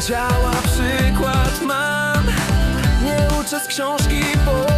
działa, przykład mam. Nie uczę z książki, bo